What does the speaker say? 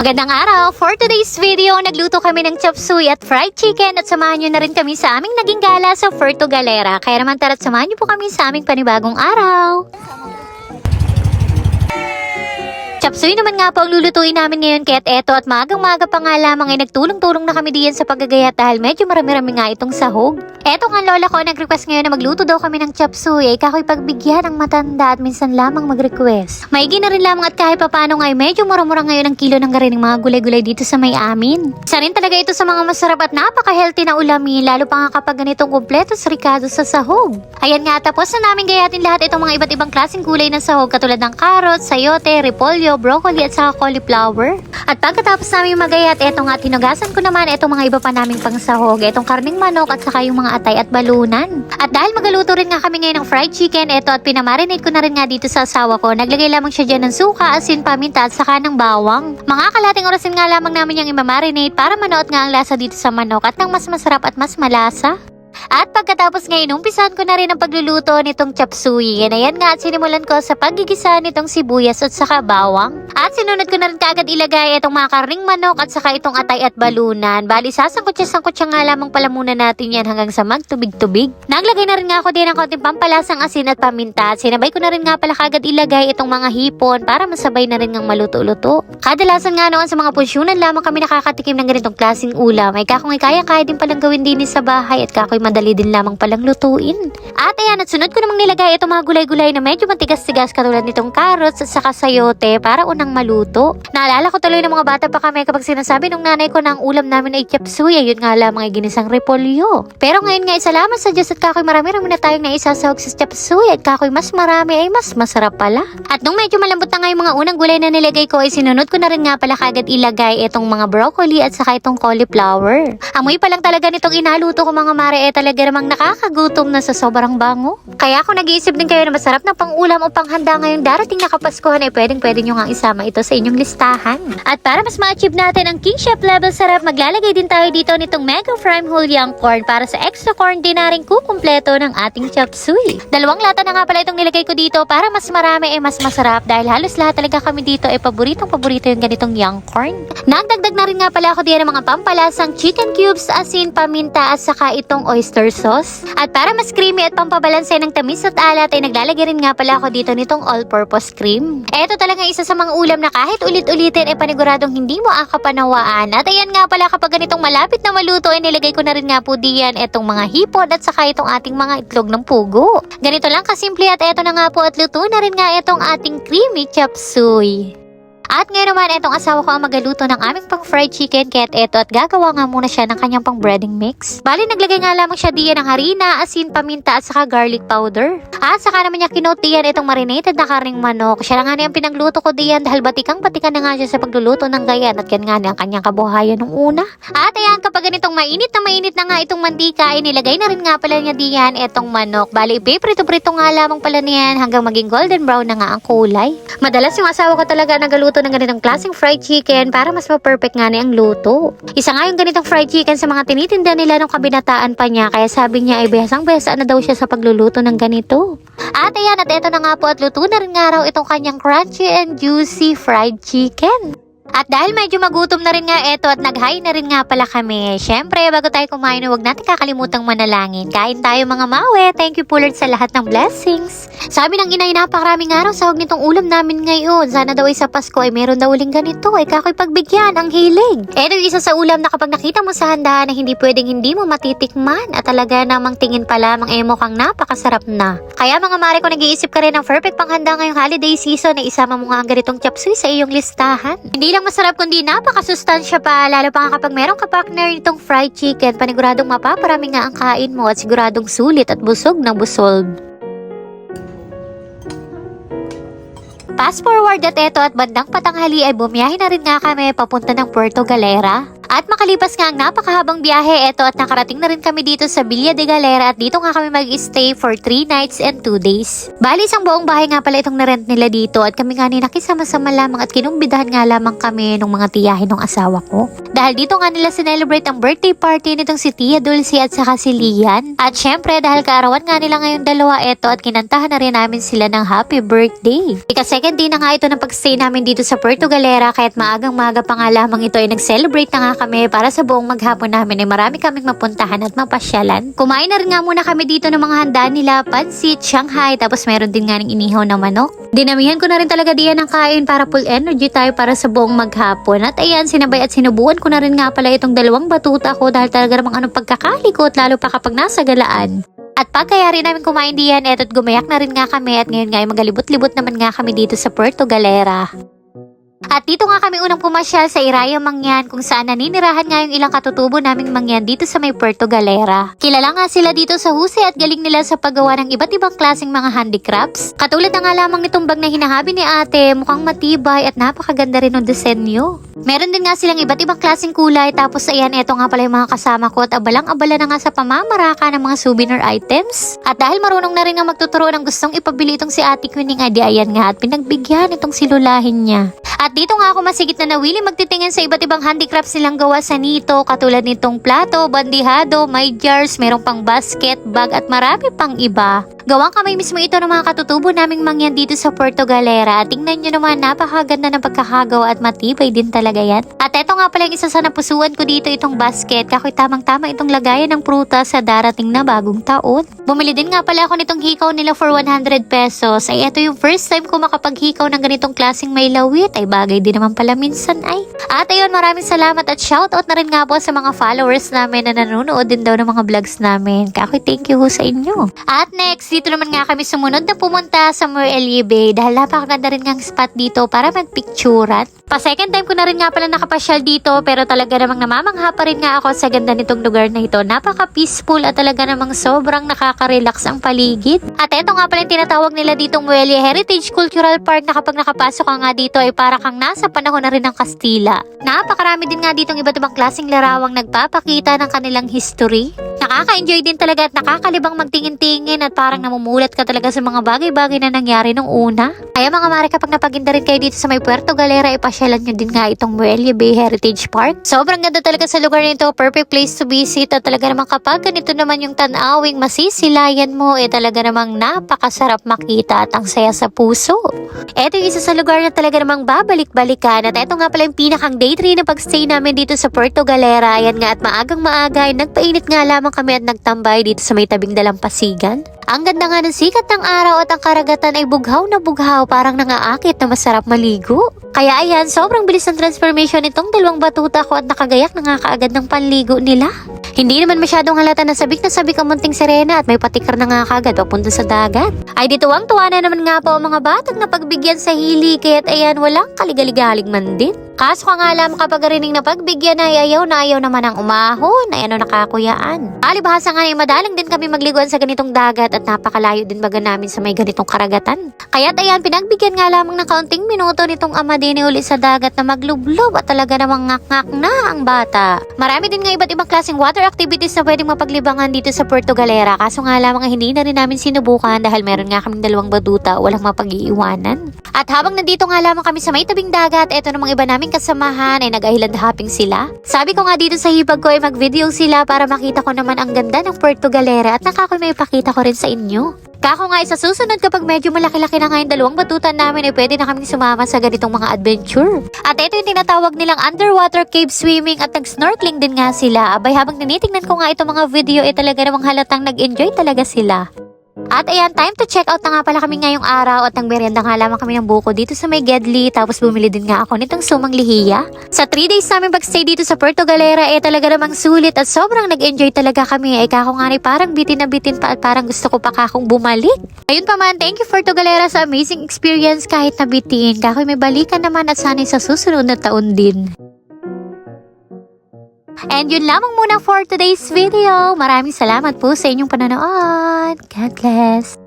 Magandang araw! For today's video, nagluto kami ng chop suey at fried chicken at samahan nyo na rin kami sa aming naging gala sa Puerto Galera. Kaya naman tara't samahan nyo po kami sa aming panibagong araw. Chop suey naman nga po ang lulutuin namin ngayon kaya't eto at maagang-maga pa nga lamang ay nagtulong-tulong na kami diyan sa paggagayat dahil medyo marami-rami nga itong sahog. Eto nga lola ko nag-request ngayon na magluto daw kami ng chop suey ay kakoy pagbigyan ng matanda at minsan lamang mag-request. Maigi na rin lamang at kahit papano nga ay medyo mura-mura ngayon ang kilo ng garining mga gulay-gulay dito sa may amin. Isa rin talaga ito sa mga masarap at napaka-healthy na ulamin lalo pa nga kapag ganitong kumpleto sa ricado sa sahog. Ayan nga tapos na namin gayatin lahat itong mga iba't ibang klaseng gulay ng sahog katulad ng carrot, sayote, repolyo, broccoli at saka cauliflower. At pagkatapos namin magayat, eto nga tinugasan ko naman itong mga iba pa naming pang sahog, itong karning manok at saka yung mga atay at balunan. At dahil magaluto rin nga kami ngayon ng fried chicken, eto at pinamarinate ko na rin nga dito sa asawa ko. Naglagay lamang siya dyan ng suka, asin, paminta at saka ng bawang. Mga kalating orasin nga lamang namin yung imamarinate para manood nga ang lasa dito sa manok at nang mas masarap at mas malasa. At pagkatapos ngayon, umpisahan ko na rin ang pagluluto nitong chop suey. Yan ayan nga sinimulan ko sa paggigisa nitong sibuyas at saka bawang. At sinunod ko na rin kaagad ilagay itong mga karning manok at saka itong atay at balunan. Bali, sasangkot-sangkot nga lamang pala muna natin yan hanggang sa magtubig-tubig. Naglagay na rin nga ako din ng konting pampalasang asin at paminta. At sinabay ko na rin nga pala kaagad ilagay itong mga hipon para masabay na rin ng maluto-luto. Kadalasan nga noon sa mga punsyonan lamang kami nakakatikim ng ganitong klaseng ulam. Ay kakong kaya kaya din palang gawin din sa bahay at kakoy madali din lamang palang lutuin. At ayan, at sunod ko namang nilagay itong mga gulay-gulay na medyo matigas-tigas katulad nitong carrots at saka sayote para unang maluto. Naalala ko tuloy ng mga bata pa kami kapag sinasabi ng nanay ko na ang ulam namin ay chop suey, ayun nga lamang ay ginisang repolyo. Pero ngayon nga, salamat sa Diyos at kakoy marami-rami na tayong naisasahog sa chop suey at kakoy mas marami ay mas masarap pala. At nung medyo malambot na nga yung mga unang gulay na nilagay ko ay sinunod ko na rin nga pala kagad ilagay itong mga broccoli at saka itong cauliflower. Amoy pa lang talaga nitong inaluto ko mga mare talaga namang nakakagutom na sa sobrang bango. Kaya kung nag-iisip din kayo na masarap na pang-ulam o panghanda ngayong darating na kapaskuhan ay pwedeng pwede nyo nga isama ito sa inyong listahan. At para mas ma-achieve natin ang King Chef level sarap, maglalagay din tayo dito nitong Mega Prime Whole Young Corn para sa extra corn din na rin kukumpleto ng ating chop suey. Dalawang lata na nga pala itong nilagay ko dito para mas marami ay mas masarap dahil halos lahat talaga kami dito ay paboritong paborito yung ganitong young corn. Nagdagdag na rin nga pala ako diyan ng mga pampalasang chicken cubes, asin, paminta at saka itong oyster sauce. At para mas creamy at pampabalanse ng tamis at alat ay naglalagay rin nga pala ako dito nitong all-purpose cream. Ito talaga isa sa mga ulam na kahit ulit-ulitin ay paniguradong hindi mo akapanawaan. At ayan nga pala kapag ganitong malapit na maluto ay nilagay ko na rin nga po diyan itong mga hipon at saka itong ating mga itlog ng pugo. Ganito lang kasimple at eto na nga po at luto na rin nga itong ating creamy chop suey. At ngayon naman, itong asawa ko ang magaluto ng aming pang fried chicken kaya't eto at gagawa nga muna siya ng kanyang pang breading mix. Bali, naglagay nga lamang siya diyan ng harina, asin, paminta at saka garlic powder. At saka naman niya kinote diyan itong marinated na karing manok. Siya na nga ang pinagluto ko diyan dahil batikang-batikan na nga siya sa pagluluto ng gayan at yan nga niya ang kanyang kabuhayan nung una. At ayan, kapag ganitong mainit na mainit na nga itong mantika, ay nilagay na rin nga pala niya diyan itong manok. Bali, ipiprito-prito nga lamang pala niyan hanggang maging golden brown na nga ang kulay. Madalas yung asawa ko talaga nagaluto ng ganitong klaseng fried chicken para mas ma-perfect nga niya ang luto. Isa nga yung ganitong fried chicken sa mga tinitinda nila nung kabinataan pa niya kaya sabi niya ay behasang-behasa na daw siya sa pagluluto ng ganito. At ayan at eto na nga po at luto na rin nga raw itong kanyang crunchy and juicy fried chicken. At dahil medyo magutom na rin nga eto at nag-hi na rin nga pala kami. Syempre, bago tayo kumain, huwag natin kakalimutang manalangin. Kain tayo mga mawe. Thank you po Lord sa lahat ng blessings. Sabi ng inay, napakaraming araw sa nitong ulam namin ngayon. Sana daw ay sa Pasko ay meron daw uling ganito. Ay kakoy pagbigyan, ang hilig. Eto yung isa sa ulam na kapag nakita mo sa handaan na hindi pwedeng hindi mo matitikman. At talaga namang tingin pa lamang eh mukhang napakasarap na. Kaya mga mare ko nag-iisip ka rin ng perfect panghanda ngayong holiday season na isama mo nga ang ganitong chapsuy sa iyong listahan. Hindi lang masarap kundi napakasustansya pa lalo pa nga kapag meron ka partner nitong fried chicken paniguradong mapaparami nga ang kain mo at siguradong sulit at busog na busog. Fast forward at eto at bandang patanghali ay bumiyahe na rin nga kami papunta ng Puerto Galera. At makalipas nga ang napakahabang biyahe, eto at nakarating na rin kami dito sa Villa de Galera at dito nga kami mag-stay for 3 nights and 2 days. Bali, isang buong bahay nga pala itong narent nila dito at kami nga ni nakisama-sama lamang at kinumbidahan nga lamang kami ng mga tiyahin ng asawa ko. Dahil dito nga nila sinelebrate ang birthday party nitong si Tia Dulce at saka si Lian. At syempre, dahil kaarawan nga nila ngayon dalawa eto at kinantahan na rin namin sila ng happy birthday. Ika second day na nga ito ng pagstay namin dito sa Puerto Galera kahit maagang maga pa nga lamang ito ay nag-celebrate na nga kami para sa buong maghapon namin ay marami kaming mapuntahan at mapasyalan. Kumain na rin nga muna kami dito ng mga handa nila, pansit, Shanghai, tapos meron din nga ng inihaw na manok. Dinamihan ko na rin talaga diyan ng kain para full energy tayo para sa buong maghapon. At ayan, sinabay at sinubuan ko na rin nga pala itong dalawang batuta ko dahil talaga namang anong pagkakalikot lalo pa kapag nasa galaan. At pagkaya rin namin kumain diyan, eto't gumayak na rin nga kami at ngayon nga ay magalibot-libot naman nga kami dito sa Puerto Galera. At dito nga kami unang pumasyal sa Iraya Mangyan kung saan naninirahan nga yung ilang katutubo naming mangyan dito sa may Puerto Galera. Kilala nga sila dito sa husay at galing nila sa paggawa ng iba't ibang klaseng mga handicrafts. Katulad na nga lamang nitong bag na hinahabi ni ate, mukhang matibay at napakaganda rin ng disenyo. Meron din nga silang iba't ibang klaseng kulay tapos ayan, eto nga pala yung mga kasama ko at abalang-abala na nga sa pamamaraka ng mga souvenir items. At dahil marunong na rin nga magtuturo ng gustong ipabili itong si ate Queenie nga di ayan nga at pinagbigyan itong silulahin niya. At dito nga ako masigit na nawili magtitingin sa iba't ibang handicrafts silang gawa sa nito katulad nitong plato, bandihado, may jars, merong pang basket, bag at marami pang iba. Gawang kamay mismo ito ng mga katutubo naming mangyan dito sa Puerto Galera. Tingnan nyo naman, napakaganda ng pagkakagawa at matibay din talaga yan. At eto nga pala yung isa sa napusuan ko dito itong basket. Kakoy tamang-tama itong lagayan ng prutas sa darating na bagong taon. Bumili din nga pala ako nitong hikaw nila for 100 pesos. Ay eto yung first time ko makapaghikaw ng ganitong klaseng may lawit. Ay bagay din naman pala minsan ay. At ayun, maraming salamat at shoutout na rin nga po sa mga followers namin na nanonood din daw ng mga vlogs namin. Kakoy thank you ho sa inyo. At next, dito naman nga kami sumunod na pumunta sa Morelia Bay dahil napakaganda rin ng spot dito para magpicturan. Pa second time ko na rin nga pala nakapasyal dito pero talaga namang namamangha pa rin nga ako sa ganda nitong lugar na ito. Napaka-peaceful at talaga namang sobrang nakaka-relax ang paligid. At eto nga pala yung tinatawag nila ditong Morelia Heritage Cultural Park na kapag nakapasok ka nga dito ay para kang nasa panahon na rin ng Kastila. Napakarami din nga ditong iba't ibang klaseng larawang nagpapakita ng kanilang history. Nakaka-enjoy din talaga at nakakalibang magtingin-tingin at parang namumulat ka talaga sa mga bagay-bagay na nangyari nung una. Kaya mga mare kapag napaginda rin kayo dito sa may Puerto Galera, ipasyalan nyo din nga itong Moelia Bay Heritage Park. Sobrang ganda talaga sa lugar nito, perfect place to visit at talaga namang kapag ganito naman yung tanawing masisilayan mo, eh talaga namang napakasarap makita at ang saya sa puso. Ito yung isa sa lugar na talaga namang babalik-balikan at ito nga pala yung pinakang day 3 na pagstay namin dito sa Puerto Galera. Ayan nga at maagang maaga ay nagpainit nga lamang kami at nagtambay dito sa may tabing dalampasigan. Ang ganda nga ng sikat ng araw at ang karagatan ay bughaw na bughaw parang nangaakit na masarap maligo. Kaya ayan, sobrang bilis ng transformation nitong dalawang batuta ko at nakagayak na nga kaagad ng panligo nila. Hindi naman masyadong halata na sabik na sabik ang munting sirena at may patikar na nga kagad papunta sa dagat. Ay dituwang tuwa na naman nga po ang mga batang na pagbigyan sa hili kaya't ayan walang kaligaligalig man din. Kaso ka nga alam kapag rining na pagbigyan ay ayaw na ayaw naman ang umahon ay ano nakakuyaan. Alibhasa nga ay madalang din kami magliguan sa ganitong dagat at napakalayo din baga namin sa may ganitong karagatan. Kaya't ayan pinagbigyan nga lamang ng kaunting minuto nitong ama din uli sa dagat na maglublob at talaga namang ngak-ngak na ang bata. Marami din nga iba't ibang klaseng water activities na pwedeng mapaglibangan dito sa Puerto Galera kaso nga lamang hindi na rin namin sinubukan dahil meron nga kaming dalawang baduta walang mapag-iiwanan. At habang nandito nga lamang kami sa may tabing dagat, eto namang iba naming kasamahan ay nag-island hopping sila. Sabi ko nga dito sa hipag ko ay mag-video sila para makita ko naman ang ganda ng Puerto Galera at nakakoy may pakita ko rin sa inyo. Kako nga isa susunod kapag medyo malaki-laki na nga dalawang batutan namin ay pwede na kaming sumama sa ganitong mga adventure. At ito yung tinatawag nilang underwater cave swimming at nag-snorkeling din nga sila. Abay habang tinitingnan ko nga itong mga video ay talaga namang halatang nag-enjoy talaga sila. At ayan, time to check out na nga pala kami ngayong araw at ang merienda nga lamang kami ng buko dito sa may Gedli tapos bumili din nga ako nitong sumang lihiya. Sa 3 days namin pagstay dito sa Puerto Galera eh talaga namang sulit at sobrang nag-enjoy talaga kami ay kako nga ni parang bitin na bitin pa at parang gusto ko pa kakong bumalik. Ayun pa man, thank you Puerto Galera sa amazing experience kahit na bitin. Kakoy may balikan naman at sana'y sa susunod na taon din. And yun lamang muna for today's video. Maraming salamat po sa inyong panonood. God bless.